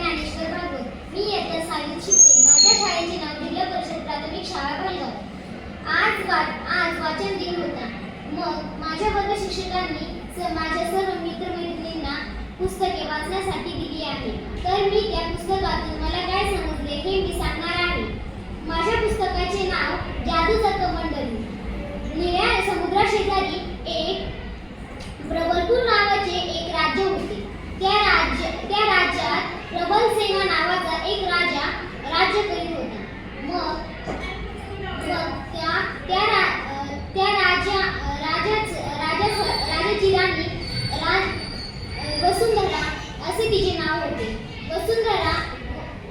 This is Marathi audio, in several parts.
ज्ञानेश्वर भागवत मी येत्या सहावीत शिकते. माझ्या शाळेचे नाव जिल्हा परिषद प्राथमिक शाळा भालगाव. आज वा आज वाचन दिन होता. मग माझ्या वर्ग शिक्षकांनी स- माझ्या सर्व मित्रमैत्रिणींना पुस्तके वाचण्यासाठी दिली आहे. तर मी त्या पुस्तकातून मला काय समजले हे मी सांगणार आहे. माझ्या पुस्तकाचे नाव जादूचा कमंडलू निळ्या समुद्राशेजारी एक प्रबलपूर नावाचे एक राज्य होते त्या राज्य त्या राज्यात प्रबल सेना नावाचा एक राजा राज्य करीत होता मग मग त्या त्या रा- अं, त्या राजा अं, राजाच राजाच राजाची राणी राज अं, वसुंधरा असे तिचे नाव होते वसुंधरा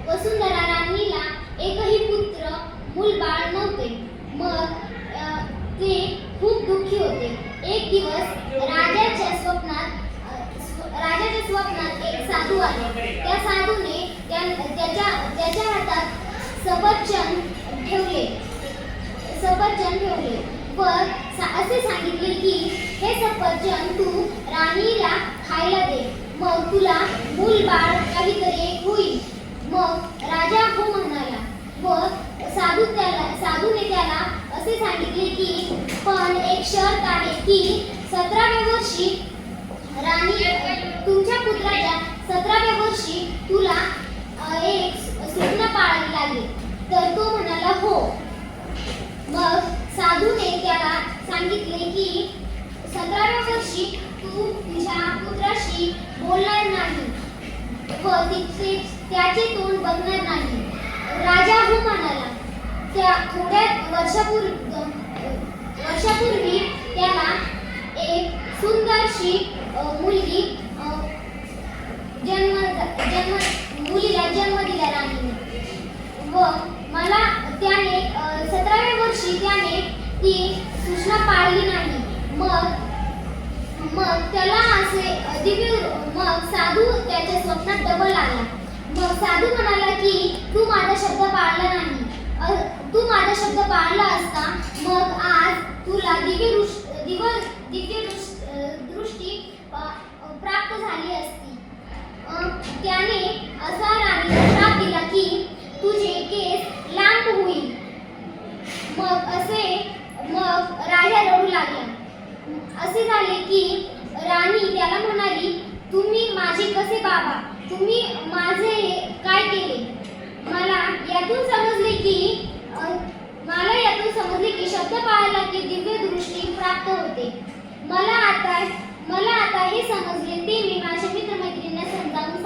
वसुंधरा राणीला एकही पुत्र मूलबाळ नव्हते. मग ते खूप दुःखी होते. एक दिवस राजाच्या स्वप्नात स्व- राजाच्या स्वप्नात एक साधू आले. त्या साधूने त्या- त्याच्या त्याच्या हातात सफरचंद ठेवले. सफरचंद ठेवले. व असे सांगितले की हे सफरचंद तू राणीला खायला दे. मग तुला मूलबाळ काहीतरी होईल. मग राजा हो म्हणाला व साधू त्याला साधूने त्याला असे सांगितले की पण एक शर्त आहे की सतराव्या वर्षी राणी तुमच्या पुत्राच्या सतराव्या वर्षी तुला एक स्वप्न पाळावी लागेल. तर तो म्हणाला हो. मग साधूने त्याला सांगितले की सतराव्या वर्षी तू तुझ्या पुत्राशी बोलणार नाही. व तिचे त्याचे तोंड बघणार नाही. त्या थोड्या वर्षापूर्वी वर्षापूर्वी त्याला एक सुंदरशी मुलगी जन्म जन्म मुलीला जन्म दिला राणीने. व मला त्याने सतराव्या वर्षी त्याने ती सूचना पाळली नाही. मग मग त्याला असे दिव्य मग साधू त्याच्या स्वप्नात डबल आला मग साधू म्हणाला की तू माझा शब्द पाळला नाही अ, तू माझा शब्द पाळला असता मग आज तुला दिव्य दृष्- दिव्य दृष्टी प्राप्त झाली असती. त्याने असा राणीला श्राप दिला की तुझे केस लांब होईल. मग असे मग राजा रडू लागला. असे झाले की राणी त्याला म्हणाली तुम्ही माझे कसे बाबा? तुम्ही माझे काय केले? मला यातून समजले की शब्द पाहिला की दिव्य दृष्टी प्राप्त होते. मला आता मला आता हे समजले. ते मी माझ्या मित्र मित्रमैत्रिणींना समजावून